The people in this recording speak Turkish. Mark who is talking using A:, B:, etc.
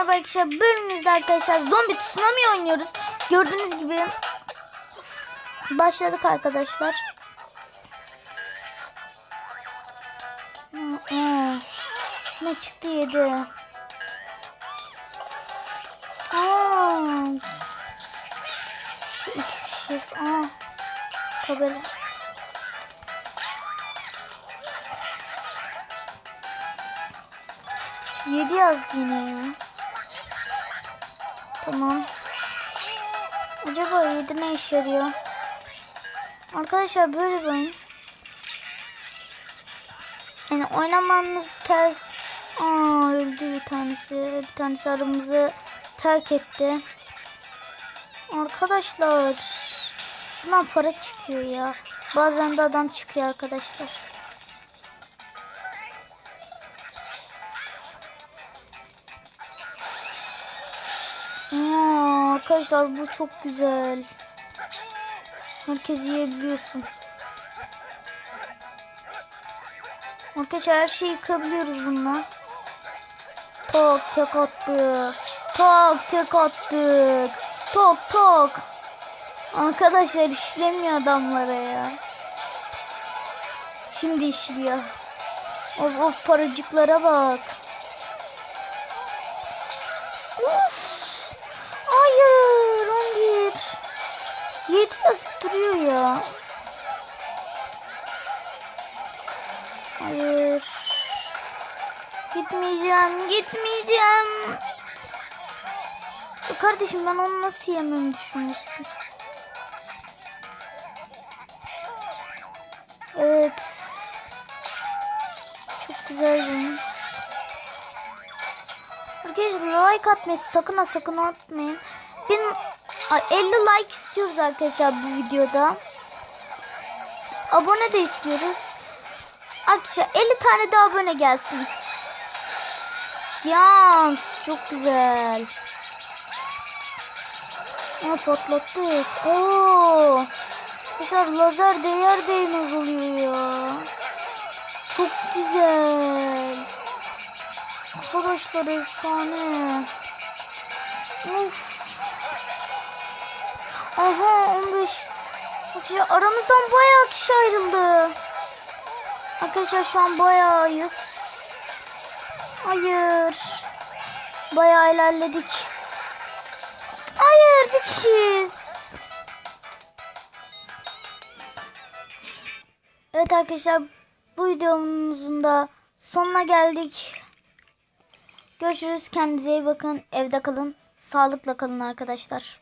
A: merhaba arkadaşlar. Bölümümüzde arkadaşlar zombi tsunami oynuyoruz. Gördüğünüz gibi başladık arkadaşlar. Ne çıktı yedi. Aa. Şu iki kişiyiz. Aa. Tabela. Yedi yazdı yine ya. Tamam. Acaba yedi ne işe yarıyor? Arkadaşlar böyle bir. Yani oynamanız ters. Aa öldü bir tanesi. Bir tanesi aramızı terk etti. Arkadaşlar. Bundan para çıkıyor ya. Bazen de adam çıkıyor arkadaşlar. Arkadaşlar bu çok güzel. Herkes yiyebiliyorsun. Arkadaşlar her şeyi yıkabiliyoruz bununla. Tok tek attık. Tok tek attık. Tok tok. Arkadaşlar işlemiyor adamlara ya. Şimdi işliyor. Of of paracıklara bak. Of. 11. 7 yazıp duruyor ya. Hayır. Gitmeyeceğim, gitmeyeceğim. Kardeşim ben onu nasıl yemem düşünüyorsun? Evet. Çok güzel oyun. Arkadaşlar like atmayı sakın ha sakın atmayın. Benim Ay, 50 like istiyoruz arkadaşlar bu videoda. Abone de istiyoruz. Arkadaşlar 50 tane de abone gelsin. Yans çok güzel. Aa, patlattık. Oo. Arkadaşlar lazer değer değmez oluyor ya. Çok güzel. Arkadaşlar efsane. Uf. Aha 15. Arkadaşlar aramızdan bayağı kişi ayrıldı. Arkadaşlar şu an bayağıyız. Hayır. Bayağı ilerledik. Hayır bir kişiyiz. Evet arkadaşlar bu videomuzun da sonuna geldik. Görüşürüz. Kendinize iyi bakın. Evde kalın. Sağlıkla kalın arkadaşlar.